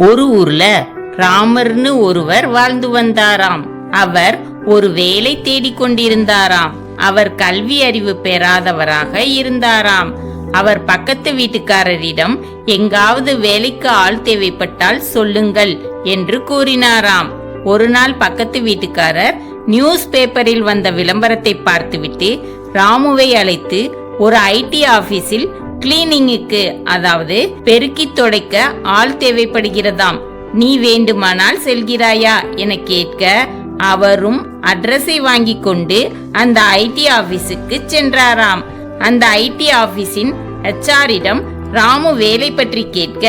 ஒரு ஊர்ல ராமர்னு ஒருவர் வாழ்ந்து வந்தாராம். அவர் ஒரு வேலை தேடிக் கொண்டிருந்தாராம். அவர் கல்வி அறிவு பெறாதவராக இருந்தாராம். அவர் பக்கத்து வீட்டுக்காரரிடம் எங்காவது வேலைக்கு ஆள் தேவைப்பட்டால் சொல்லுங்கள் என்று கூறினாராம். ஒரு நாள் பக்கத்து வீட்டுக்காரர் நியூஸ் பேப்பரில் வந்த விளம்பரத்தை பார்த்துவிட்டு ராமுவை அழைத்து ஒரு ஐடி ஆபீஸில் கிளீனிங்குக்கு அதாவது பெருக்கி துடைக்க ஆள் தேவைப்படுகிறதாம். நீ வேண்டுமானால் செல்கிறாயா என கேட்க அவரும் அட்ரஸை வாங்கி கொண்டு அந்த ஐடி ஆபீஸுக்கு சென்றாராம். அந்த ஐடி ஆபீஸின் ஹெச்ஆரிடம் ராமு வேலை பற்றி கேட்க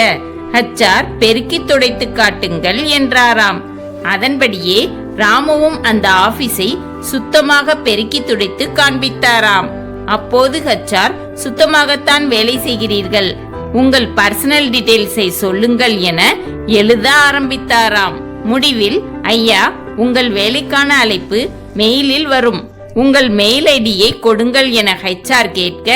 ஹச்ஆர் பெருக்கி துடைத்து காட்டுங்கள் என்றாராம். அதன்படியே ராமுவும் அந்த ஆபீஸை சுத்தமாக பெருக்கி துடைத்து காண்பித்தாராம். அப்போது ஹச்ஆர் சுத்தமாகத்தான் வேலை செய்கிறீர்கள். உங்கள் பர்சனல் டீடைல்ஸை சொல்லுங்கள் என எழுத ஆரம்பித்தாராம். முடிவில் ஐயா உங்கள் வேலைக்கான அழைப்பு மெயிலில் வரும். உங்கள் மெயில் ஐடியை கொடுங்கள் என ஹெச்ஆர் கேட்க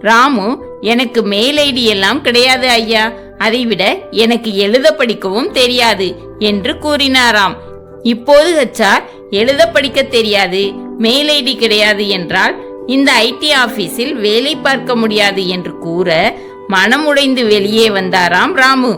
ராமு எனக்கு மெயில் ஐடி எல்லாம் கிடையாது ஐயா. அதைவிட எனக்கு எழுத படிக்கவும் தெரியாது என்று கூறினாராம். இப்போது ஹெச்ஆர் எழுத படிக்க தெரியாது. மெயில் ஐடி கிடையாது என்றால் இந்த ஐடி ஆபீஸில் வேலை பார்க்க முடியாது என்று கூற மனமுடைந்து வெளியே வந்தாராம் ராமு.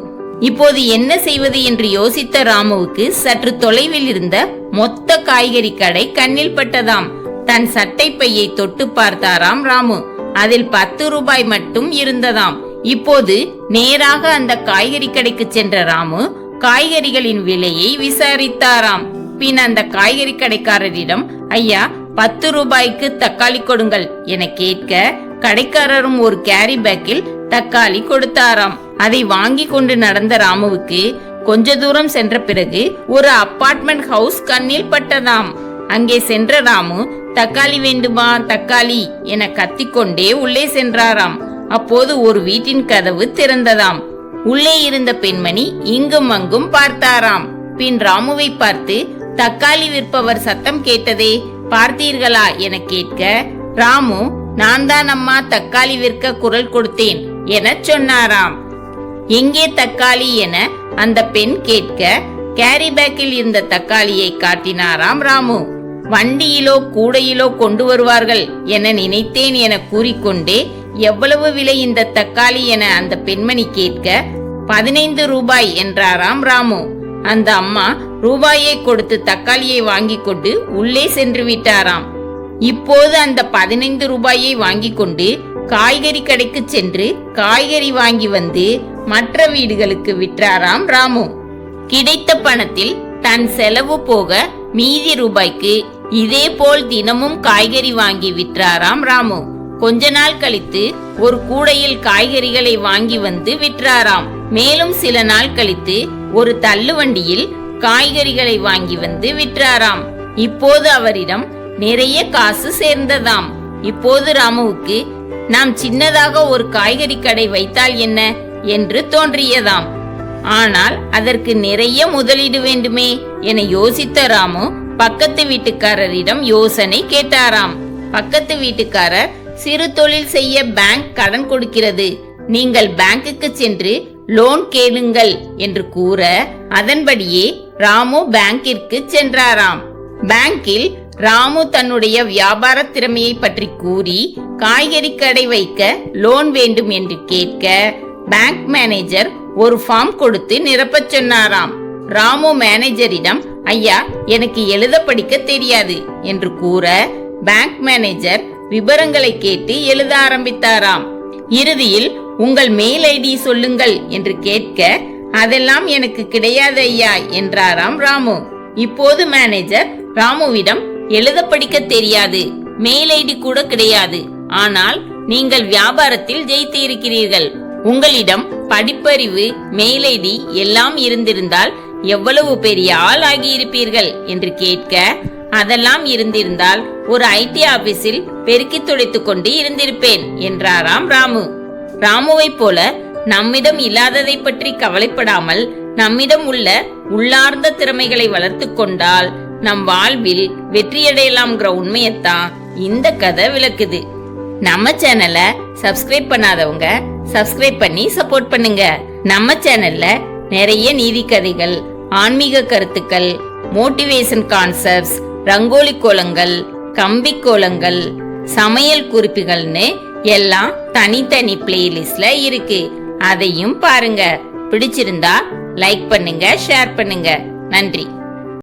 இப்போது என்ன செய்வது என்று யோசித்த ராமுவுக்கு சற்று தொலைவில் இருந்த மொத்த காய்கறி கடை கண்ணில் பட்டதாம். தன் சட்டை பையை தொட்டு பார்த்தாராம் ராமு. அதில் பத்து ரூபாய் மட்டும் இருந்ததாம். இப்போது நேராக அந்த காய்கறி கடைக்கு சென்ற ராமு காய்கறிகளின் விலையை விசாரித்தாராம். பின் அந்த காய்கறி கடைக்காரரிடம் ஐயா பத்து ரூபாய்க்கு தக்காளி கொடுங்கள் என கேட்க கடைக்காரரும் ஒரு கேரி பேக்கில் தக்காளி கொடுத்தாராம். அதை வாங்கி கொண்டு நடந்த ராமுவுக்கு கொஞ்ச தூரம் சென்ற பிறகு ஒரு அப்பார்ட்மெண்ட் ஹவுஸ் கண்ணில் பட்டதாம். அங்கே சென்ற ராமு தக்காளி வேண்டுமா தக்காளி என கத்திக்கொண்டே உள்ளே சென்றாராம். அப்போது ஒரு வீட்டின் கதவு திறந்ததாம். உள்ளே இருந்த பெண்மணி இங்கும் அங்கும் பார்த்தாராம். பின் ராமுவை பார்த்து தக்காளி விற்பவர் சத்தம் கேட்டதே பார்த்தீர்களா என கேட்க ராமு நான் தான் அம்மா தக்காளி விற்க குரல் கொடுத்தேன் என சொன்னாராம். எங்கே தக்காளி? என அந்த பெண் கேட்க கேரி பேக்கில் இருந்த தக்காளியை காட்டினாராம் ராமு. வண்டியிலோ கூடையிலோ கொண்டு வருவார்கள் என நினைத்தேன் என கூறிக்கொண்டே எவ்வளவு விலை இந்த தக்காளி? என அந்த பெண்மணி கேட்க பதினைந்து ரூபாய் என்றாராம் ராமு. அந்த அம்மா ரூபாயை கொடுத்து தக்காளியை வாங்கி கொண்டு உள்ளே சென்று விட்டாராம். இப்போது அந்த பதினைந்து ரூபாயை வாங்கி கொண்டு காய்கறி கடைக்கு சென்று காய்கறி வாங்கி வந்து மற்ற வீடுகளுக்கு விற்றாராம் ராமு. கிடைத்த பணத்தில் தன் செலவு போக மீதி ரூபாய்க்கு இதே போல் தினமும் காய்கறி வாங்கி விற்றாராம் ராமு. கொஞ்ச நாள் கழித்து ஒரு கூடையில் காய்கறிகளை வாங்கி வந்து விற்றாராம். மேலும் சில நாள் கழித்து ஒரு தள்ளுவண்டியில் காய்கறிகளை வாங்கி வந்து விற்றாராம். இப்போது அவரிடம் நிறைய காசு சேர்ந்ததாம். இப்போது ராமுவுக்கு நாம் சின்னதாக ஒரு காய்கறி கடை வைத்தால் என்ன? என்று தோன்றியதாம். ஆனால் அதற்கு நிறைய முதலீடு வேண்டுமே என யோசித்த ராமு பக்கத்து வீட்டுக்காரரிடம் யோசனை கேட்டாராம். பக்கத்து வீட்டுக்காரர் சிறு தொழில் செய்ய பேங்க் கடன் கொடுக்கிறது. நீங்கள் பேங்குக்கு சென்று லோன் கேளுங்கள் என்று கூற அதன்படியே ராமு பேங்கிற்கு சென்றாராம். பேங்கில் ராமு தன்னுடைய வியாபார திறமையை பற்றி கூறி காய்கறி கடை வைக்க லோன் வேண்டும் என்று கேட்க பேங்க் மேனேஜர் ஒரு ஃபார்ம் கொடுத்து நிரப்பச் சொன்னாராம். ராமு மேனேஜரிடம் ஐயா எனக்கு எழுத படிக்க தெரியாது என்று கூற பேங்க் மேனேஜர் விவரங்களை கேட்டு எழுத ஆரம்பித்தாராம். இறுதியில் உங்கள் மெயில் ஐடி சொல்லுங்கள் என்று கேட்க அதெல்லாம் எனக்கு கிடையாது ஐயா என்றாராம் ராமு. இப்போது மேனேஜர் ராமுவிடம் எழுத படிக்க தெரியாது மெயில் ஐடி கூட கிடையாது. ஆனால் நீங்கள் வியாபாரத்தில் ஜெயித்து இருக்கிறீர்கள். உங்களிடம் படிப்பறிவு மெயில் ஐடி எல்லாம் இருந்திருந்தால் எவ்வளவு பெரிய ஆள் ஆகியிருப்பீர்கள் என்று கேட்க அதெல்லாம் இருந்திருந்தால் ஒரு ஐடி ஆபீஸில் பெருக்கி துடைத்துக் கொண்டு இருந்திருப்பேன் என்றாராம் ராமு. ராமுவை போல நம்மிடம் இல்லாததை பற்றி கவலைப்படாமல் நம்மிடம் உள்ள உள்ளார்ந்த திறமைகளை வளர்த்து கொண்டால் நம் வாழ்வில் வெற்றியடையலாம்ங்கிற உண்மையத்தான் இந்த கதை விளக்குது. நம்ம சேனலை சப்ஸ்கிரைப் பண்ணாதவங்க சப்ஸ்கிரைப் பண்ணி சப்போர்ட் பண்ணுங்க. நம்ம சேனல்ல நிறைய நீதிக்கதைகள் ஆன்மீக கருத்துக்கள் மோட்டிவேஷன் கான்செப்ட்ஸ் ரங்கோலி கோலங்கள் கம்பி கோலங்கள் சமையல் குறிப்புகள்னு எல்லாம் தனித்தனி பிளேலிஸ்ட்ல இருக்கு. அதையும் பாருங்க. பிடிச்சிருந்தா லைக் பண்ணுங்க ஷேர் பண்ணுங்க. நன்றி.